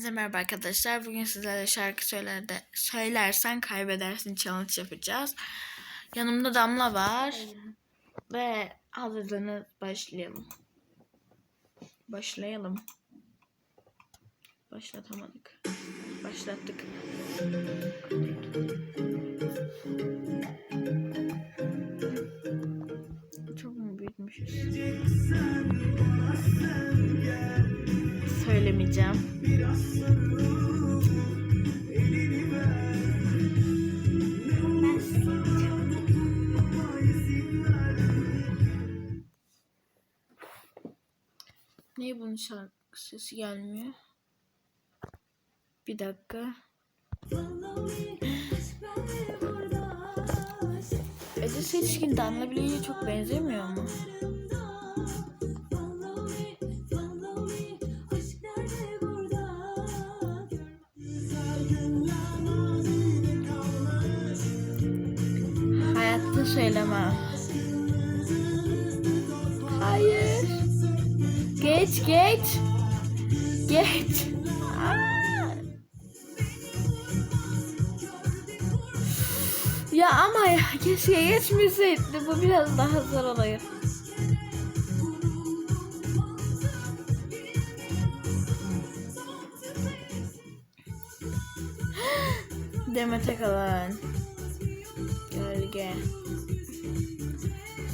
Hepinize merhaba arkadaşlar. Bugün sizlerle şarkı söyler de, söylersen kaybedersin challenge yapacağız. Yanımda Damla var. Ve hazırsanız başlayalım. Başlayalım. Başlatamadık. Başlattık. Şarkı gelmiyor? Bir dakika. Ece Seçkin Damla Bileği'ye çok benzemiyor mu? Hayatta söylemem. Geç geç. Geç. Ya ama ya keşke geçmeseydi. Bu biraz daha zor oluyor. Demet Akalın. Gölge.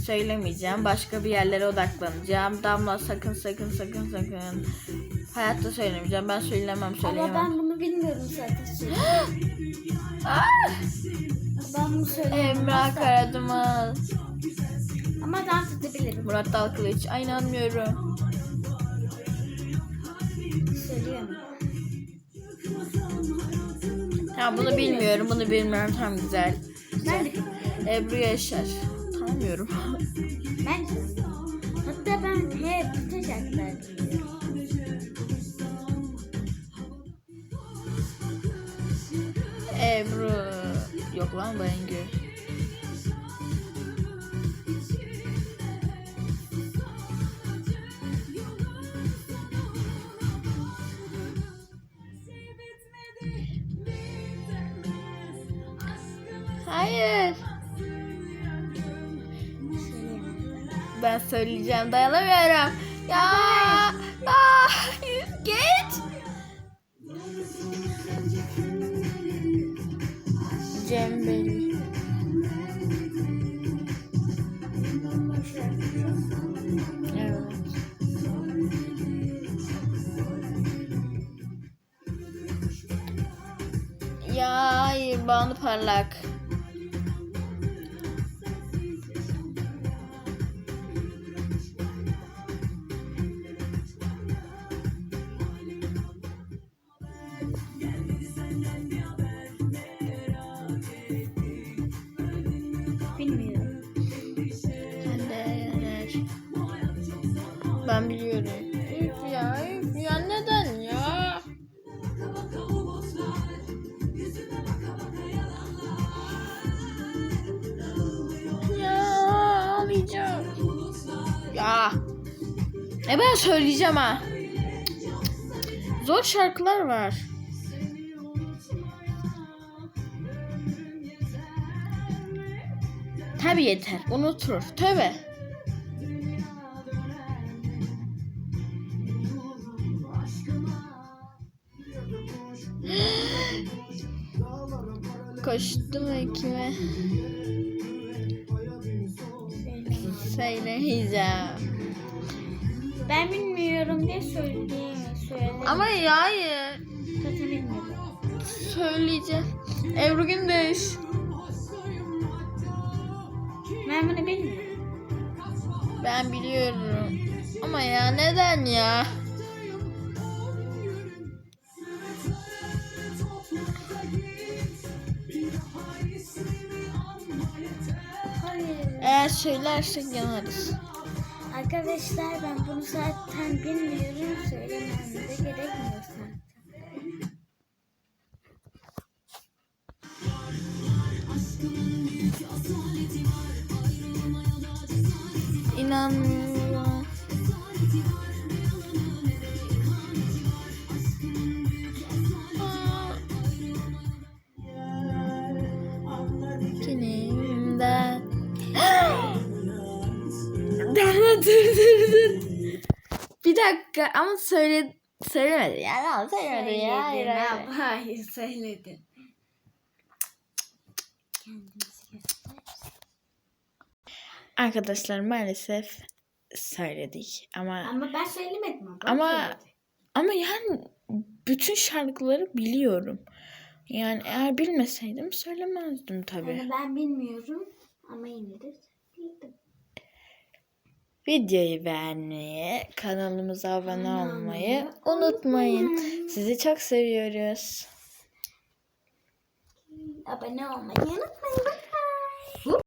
Söylemeyeceğim. Başka bir yerlere odaklanacağım. Damla sakın sakın sakın sakın. Hayatta söylemeyeceğim. Ben söylemem Ama söyleyemem. ben bunu bilmiyorum zaten. Ah! ben bunu söyleyemem. Emrah Karadımız. Ama dans edebilirim. Murat Dalkılıç. Ay inanmıyorum. Söyleyemem. Ya bunu bilmiyorum. Bunu bilmiyorum. Tam güzel. Ben de Ebru Yaşar. Tanımıyorum. ben Hatta ben hep biliyorum. Ebru. Yok lan Bengü. Hayır. Ben söyleyeceğim dayanamıyorum. Ya. Ah, geç. Cem Bey. Evet. Ya hayır Banu Parlak. Ya. E ben söyleyeceğim ha. Zor şarkılar var. Tabi yeter. Unutur. Tövbe. Koştum ekime. Söyleyeceğim. Ben bilmiyorum diye söyleyeyim. Söyledim. Ama ya hayır. Zaten bilmiyorum. Söyleyeceğim. Ebru Gündeş. Ben bunu bilmiyorum. Ben biliyorum. Ama ya neden ya? Eğer söylersek yanarız. Arkadaşlar ben bunu zaten bilmiyorum. Söylemem de gerekmiyor zaten. İnanmıyorum. Dakika ama söyle söylemedi yani ama söylemedi ya. Hayır, hayır. Hayır söyledin. Arkadaşlar maalesef söyledik ama Ama ben söylemedim ama. Ama- ama yani bütün şarkıları biliyorum. Yani eğer bilmeseydim söylemezdim tabii. Yani ben bilmiyorum ama yine de bildim. Videoyu beğenmeyi, kanalımıza abone olmayı unutmayın. Sizi çok seviyoruz. Abone olmayı unutmayın.